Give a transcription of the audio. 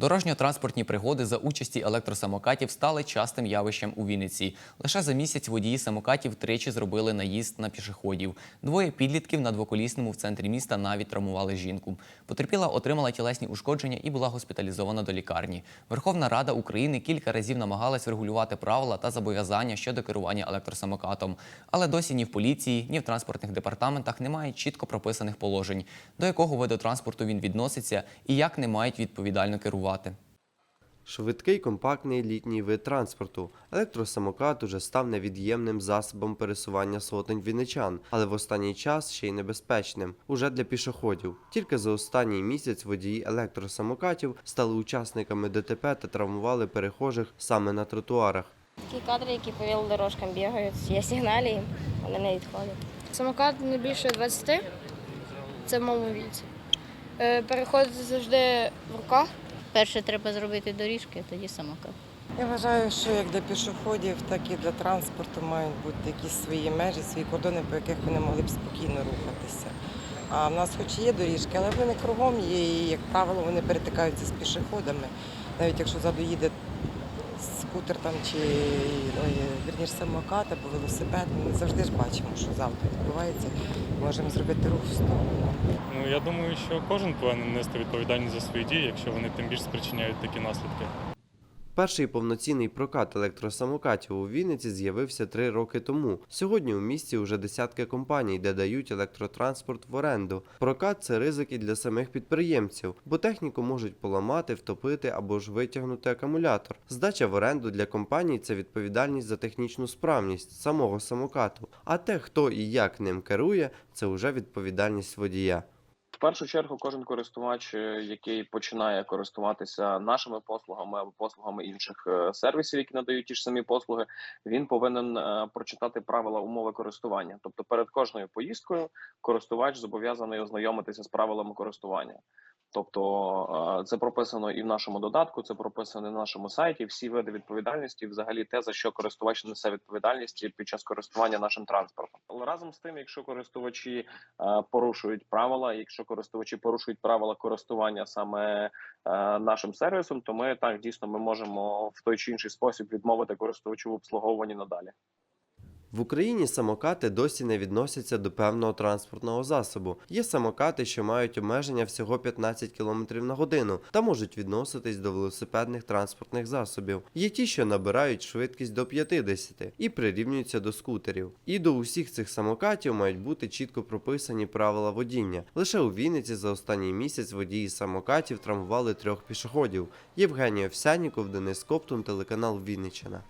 Дорожньо-транспортні пригоди за участі електросамокатів стали частим явищем у Вінниці. Лише за місяць водії самокатів тричі зробили наїзд на пішоходів. Двоє підлітків на двоколісному в центрі міста навіть травмували жінку. Потерпіла отримала тілесні ушкодження і була госпіталізована до лікарні. Верховна Рада України кілька разів намагалась врегулювати правила та зобов'язання щодо керування електросамокатом. Але досі ні в поліції, ні в транспортних департаментах немає чітко прописаних положень, до якого виду транспорту він відноситься і як не мають відповідально керувати. Швидкий компактний літній вид транспорту. Електросамокат уже став невід'ємним засобом пересування сотень вінничан, але в останній час ще й небезпечним уже для пішоходів. Тільки за останній місяць водії електросамокатів стали учасниками ДТП та травмували перехожих саме на тротуарах. Такі кадри, які по велодорожкам бігають, я сигналі вони не відходять. Самокат не більше 20, це в моєму віці. Е, Переходити завжди в руках. Перше треба зробити доріжки, тоді самокат. Я вважаю, що як для пішоходів, так і для транспорту мають бути якісь свої межі, свої кордони, по яких вони могли б спокійно рухатися. А в нас хоч і є доріжки, але вони кругом є, і, як правило, вони перетикаються з пішоходами. Навіть якщо ззаду їде скутер там чи вірніше самокат або велосипед, ми завжди ж бачимо, що завтра відбувається. Можемо зробити рух в сторону. Ну я думаю, що кожен повинен нести відповідальність за свої дії, якщо вони тим більше спричиняють такі наслідки. Перший повноцінний прокат електросамокатів у Вінниці з'явився три роки тому. Сьогодні у місті вже десятки компаній, де дають електротранспорт в оренду. Прокат це ризик і для самих підприємців, бо техніку можуть поламати, втопити або ж витягнути акумулятор. Здача в оренду для компаній це відповідальність за технічну справність самого самокату. А те, хто і як ним керує, це вже відповідальність водія. Першу чергу, кожен користувач, е, який починає користуватися нашими послугами або послугами інших е, сервісів, які надають ті ж самі послуги, він повинен е, прочитати правила умови користування. Тобто, перед кожною поїздкою користувач зобов'язаний ознайомитися з правилами користування. Тобто е, це прописано і в нашому додатку, це прописано і в нашому сайті. Всі види відповідальності, взагалі, те за що користувач несе відповідальність під час користування нашим транспортом. Але разом з тим, якщо користувачі е, порушують правила, якщо користувачі порушують правила користування саме е, нашим сервісом, то ми так дійсно ми можемо в той чи інший спосіб відмовити користувачу в обслуговуванні надалі. В Україні самокати досі не відносяться до певного транспортного засобу. Є самокати, що мають обмеження всього 15 км на годину та можуть відноситись до велосипедних транспортних засобів. Є ті, що набирають швидкість до 50 і прирівнюються до скутерів. І до усіх цих самокатів мають бути чітко прописані правила водіння. Лише у Вінниці за останній місяць водії самокатів травмували трьох пішоходів. Євгеній Овсяніков, Денис Коптун, телеканал Вінниччина.